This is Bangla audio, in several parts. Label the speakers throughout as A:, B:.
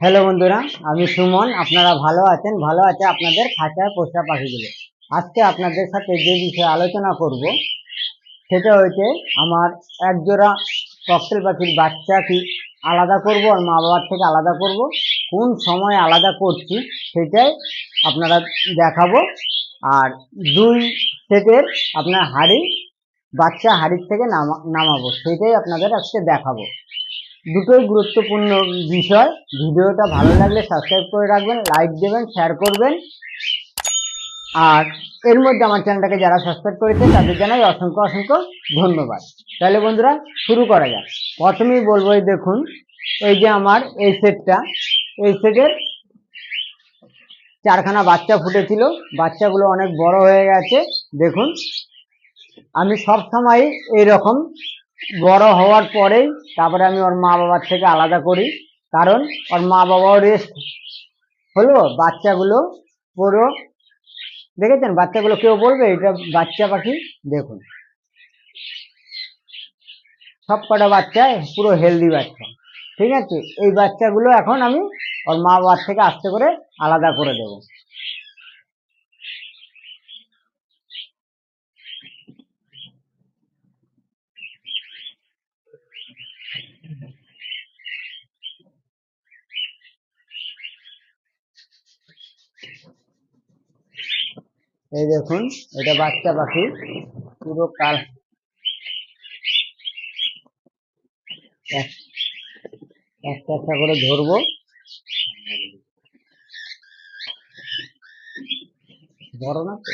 A: হ্যালো বন্ধুরা, আমি সুমন। আপনারা ভালো আছেন? ভালো আছে আপনাদের খাঁচায় পোষা পাখিগুলো। আজকে আপনাদের সাথে যে বিষয়ে আলোচনা করব, সেটা হচ্ছে আমার এক জোড়া ককটেল পাখির বাচ্চা কি আলাদা করব আর মা বাবার থেকে আলাদা করব? কোন সময় আলাদা করছি সেটাই আপনারা দেখাবো। আর দুই সেটের আপনার হাড়ি, বাচ্চা হাড়ির থেকে নামা, নামাবো, সেটাই আপনাদের আজকে দেখাবো। দুটোই গুরুত্বপূর্ণ বিষয়। ভিডিওটা ভালো লাগলে সাবস্ক্রাইব করে রাখবেন লাইক দেবেন শেয়ার করবেন। আর এর মধ্যে আমার চ্যানেলটাকে যারা সাবস্ক্রাইব করেছে, তাদের জানাই অসংখ্য অসংখ্য ধন্যবাদ। তাহলে বন্ধুরা, শুরু করা যাক। প্রথমেই বলব, এই দেখুন, এই যে আমার এই সেটটা এই সেটের চারখানা বাচ্চা ফুটেছিল। বাচ্চাগুলো অনেক বড় হয়ে গেছে। দেখুন, আমি সব সময় এইরকম বড় হওয়ার পরেই তারপরে আমি ওর মা বাবার থেকে আলাদা করি। কারণ ওর মা বাবাও রেস্ট হলো, বাচ্চাগুলো পুরো, দেখেছেন? বাচ্চাগুলো কেউ বলবে, এটা বাচ্চা পাখি, দেখুন। সব কটা বাচ্চা পুরো হেলদি বাচ্চা। ঠিক আছে? এই বাচ্চাগুলো এখন আমি ওর মা বাবার থেকে আস্তে করে আলাদা করে দেবো। এই দেখুন, এটা বাচ্চা পাখি, পুরো কাল এক- একটা একটা করে ধরবো বড় না তো?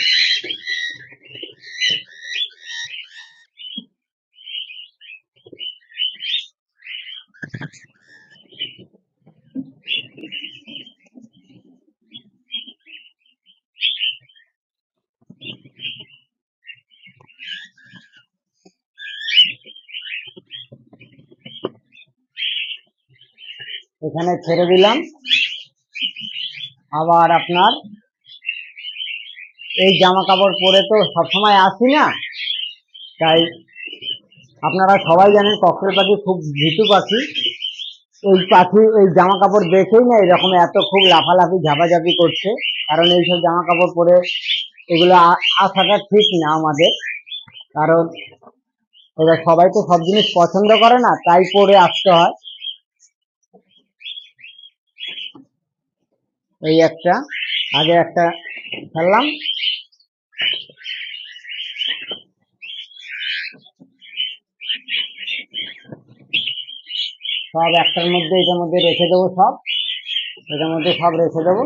A: এখানে ছেড়ে দিলাম। আবার আপনার এই জামা কাপড় পরে তো সবসময় আসি না। তাই আপনারা সবাই জানেন ককটেল পাখি খুব ভীতু পাখি। এই পাখি, এই জামা কাপড় দেখেই না এরকম এত খুব লাফালাফি, ঝাপাঝাপি করছে। কারণ এইসব জামা কাপড় পরে এগুলো আসাটা ঠিক না আমাদের। কারণ এবার সবাই তো সব জিনিস পছন্দ করে না, তাই পরে আসতে হয়। এই একটা, আগে একটা ফেললাম। সব একটার মধ্যে এটার মধ্যে রেখে দেবো সব। এটার মধ্যে সব রেখে দেবো।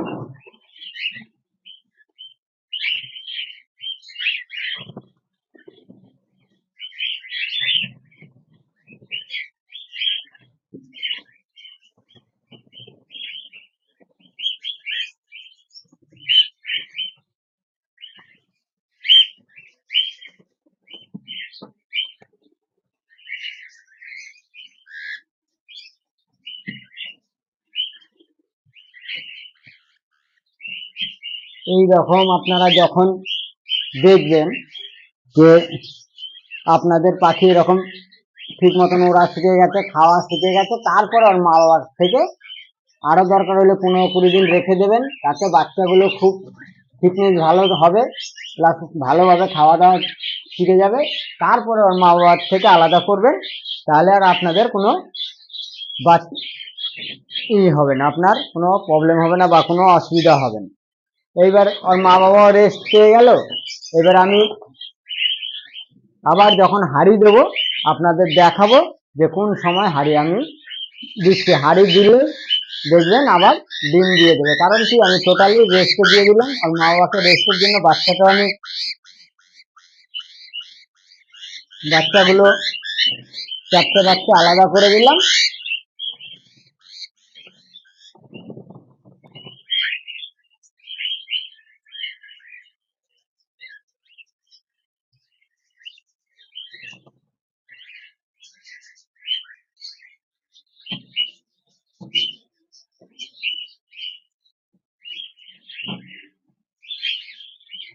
A: এই রকম আপনারা যখন দেখবেন যে আপনাদের পাখি এরকম ঠিক মতন ওরা শিখে গেছে, খাওয়া শিখে গেছে, তারপর ওর মা বাবার থেকে আরও দরকার হলে পনেরো কুড়ি দিন রেখে দেবেন, তাতে বাচ্চাগুলো খুব ফিটনেস ভালো হবে প্লাস ভালোভাবে খাওয়া দাওয়া শিখে যাবে, তারপরে ওর মা বাবার থেকে আলাদা করবেন, তাহলে আর আপনাদের কোনো বাচ- ই হবে না, আপনার কোনো প্রবলেম হবে না বা কোনো অসুবিধা হবে না। এইবার ওর মা বাবা রেস্ট পেয়ে গেল। এবার আমি আবার যখন হাড়ি দেব, আপনাদের দেখাবো যে কোন সময় হাড়ি আমি দিচ্ছি। হাড়ি দিলে দেখবেন আবার ডিম দিয়ে দেবে। কারণ কি, আমি টোটালি রেস্টে দিয়ে দিলাম। আর মা বাবাকে রেস্টের জন্য বাচ্চাটা আমি বাচ্চাগুলো চারটে বাচ্চা আলাদা করে দিলাম।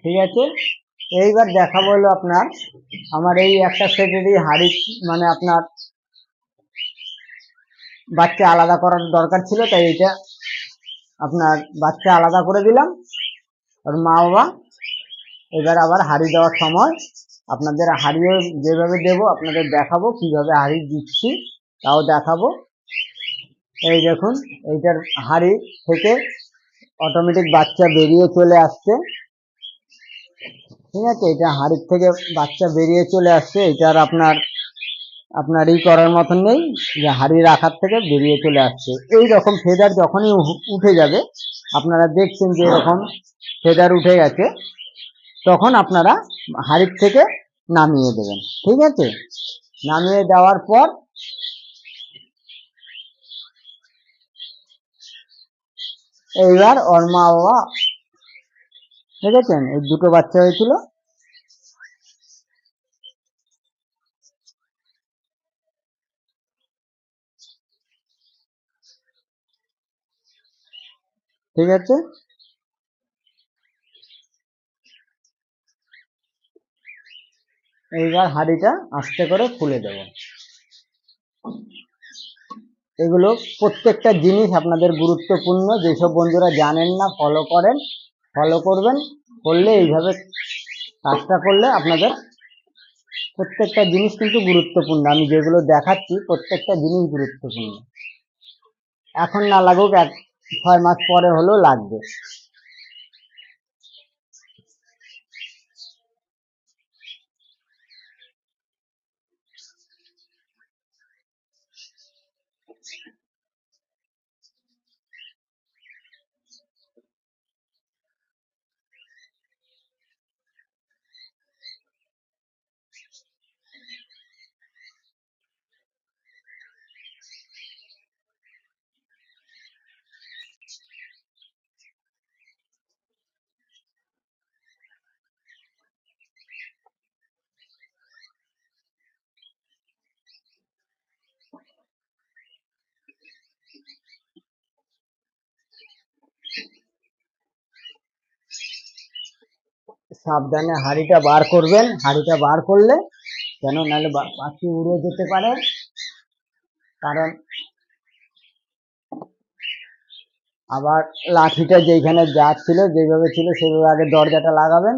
A: ঠিক আছে? এইবার দেখাবো হলো আপনার, আমার এই একটা সেটেরই হাড়ি মানে আপনার বাচ্চা আলাদা করার দরকার ছিল, তাই এটা আপনার বাচ্চা আলাদা করে দিলাম। ওর মা বাবা, এবার আবার হাড়ি দেওয়ার সময় আপনাদের হাড়িও যেভাবে দেব, আপনাদের দেখাবো কীভাবে হাড়ি দিচ্ছি, তাও দেখাবো। এই দেখুন, এইটার হাড়ি থেকে অটোমেটিক বাচ্চা বেরিয়ে চলে আসছে। ঠিক আছে, এটা হাড়ির থেকে বাচ্চা বেরিয়ে চলে আসছে এটার আপনার আপনার ই করার মতন নেই, যে হাড়ি রাখার থেকে বেরিয়ে চলে আসছে। এই রকম ফেদার যখনই উঠে যাবে, আপনারা দেখছেন যে এরকম ফেদার উঠে গেছে, তখন আপনারা হাড়ির থেকে নামিয়ে দেবেন, ঠিক আছে? নামিয়ে দেওয়ার পর এইবার ওর মা বাবা দেখেছেন এই দুটো বাচ্চা হয়েছিল। ঠিক আছে? এইবার হাঁড়িটা আস্তে করে খুলে দেব। এগুলো প্রত্যেকটা জিনিস আপনাদের গুরুত্বপূর্ণ। যেসব বন্ধুরা জানেন না ফলো করেন। ফলো করবেন, করলে এইভাবে কাজটা করলে আপনাদের প্রত্যেকটা জিনিস কিন্তু গুরুত্বপূর্ণ। আমি যেগুলো দেখাচ্ছি, প্রত্যেকটা জিনিস গুরুত্বপূর্ণ। এখন না লাগুক, এক ছয় মাস পরে হলেও লাগবে। সাবধানে হাঁড়িটা বার করবেন, হাঁড়িটা বার করলে কেন নাহলে পাখি উড়ে যেতে পারে। কারণ আবার লাঠিটা যেখানে যা ছিল যেভাবে ছিল, সেভাবে আগে দরজাটা লাগাবেন।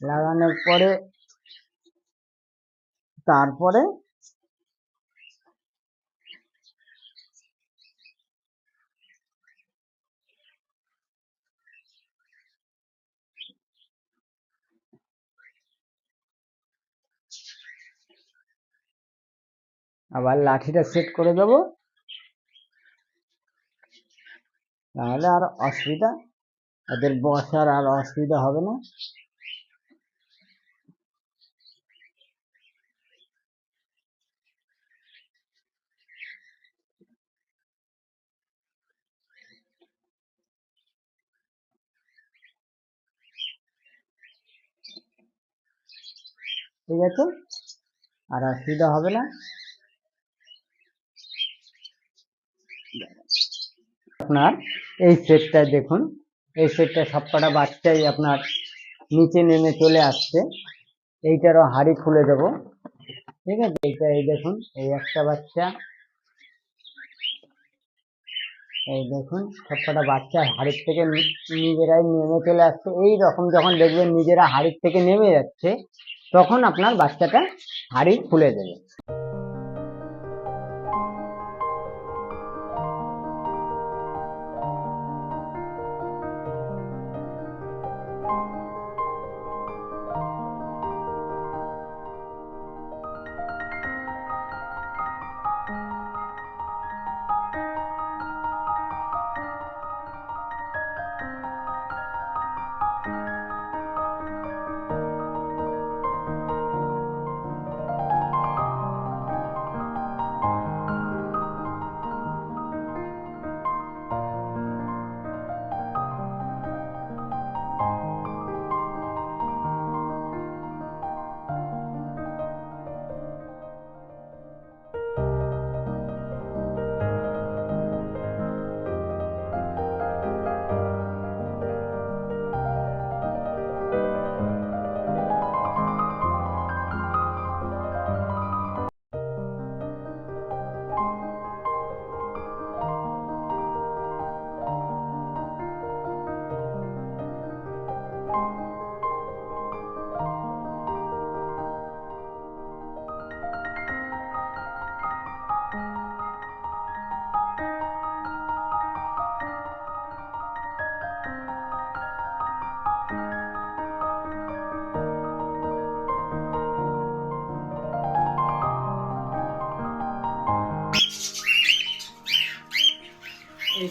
A: লাগানোর পরে, তারপরে আবার লাঠিটা সেট করে দেব। তাহলে আর অসুবিধা, ওদের বসার আর অসুবিধা হবে না। ঠিক আছে? আর অসুবিধা হবে না। আপনার এই সেটটা দেখুন। এই সেটটা সবকটা বাচ্চাই আপনার নিচে নেমে চলে আসছে। এইটারও হাড়ি খুলে দেব। ঠিক আছে? এইটা এই দেখুন, এই একটা বাচ্চা। এই দেখুন, সবকটা বাচ্চা হাড়ির থেকে নিজেরাই নেমে চলে আসছে। এই রকম যখন দেখবেন নিজেরা হাড়ির থেকে নেমে যাচ্ছে, তখন আপনার বাচ্চাটা হাড়ি খুলে দেবে।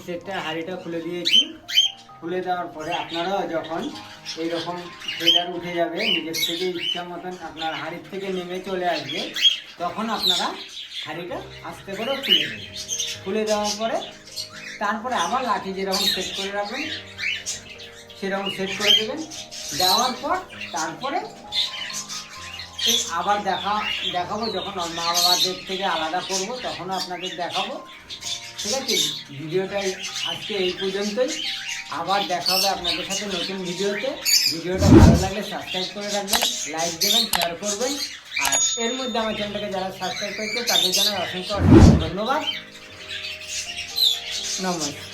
A: সেটটা, হাঁড়িটা খুলে দিয়েছি। খুলে দেওয়ার পরে আপনারাও যখন এইরকম ফেদার উঠে যাবে, নিজের থেকে ইচ্ছা মতন আপনার হাঁড়ির থেকে নেমে চলে আসবে, তখন আপনারা হাঁড়িটা আস্তে করে খুলে দেবেন। খুলে দেওয়ার পরে তারপরে আবার লাঠি যেরকম সেট করে রাখবেন, সেরকম সেট করে দেবেন। দেওয়ার পর তারপরে আবার দেখা, দেখাবো যখন মা বাবাদের থেকে আলাদা করব তখন আপনাদের দেখাবো। ঠিক আছে? ভিডিওটাই আজকে এই পর্যন্তই। আবার দেখা হবে আপনাদের সাথে নতুন ভিডিওতে। ভিডিওটা ভালো লাগলে সাবস্ক্রাইব করে রাখবেন লাইক দেবেন শেয়ার করবেন। আর এর মধ্যে আমার চ্যানেলটাকে যারা সাবস্ক্রাইব করেছে, তাদের জানাই অসংখ্য অসংখ্য ধন্যবাদ। নমস্কার।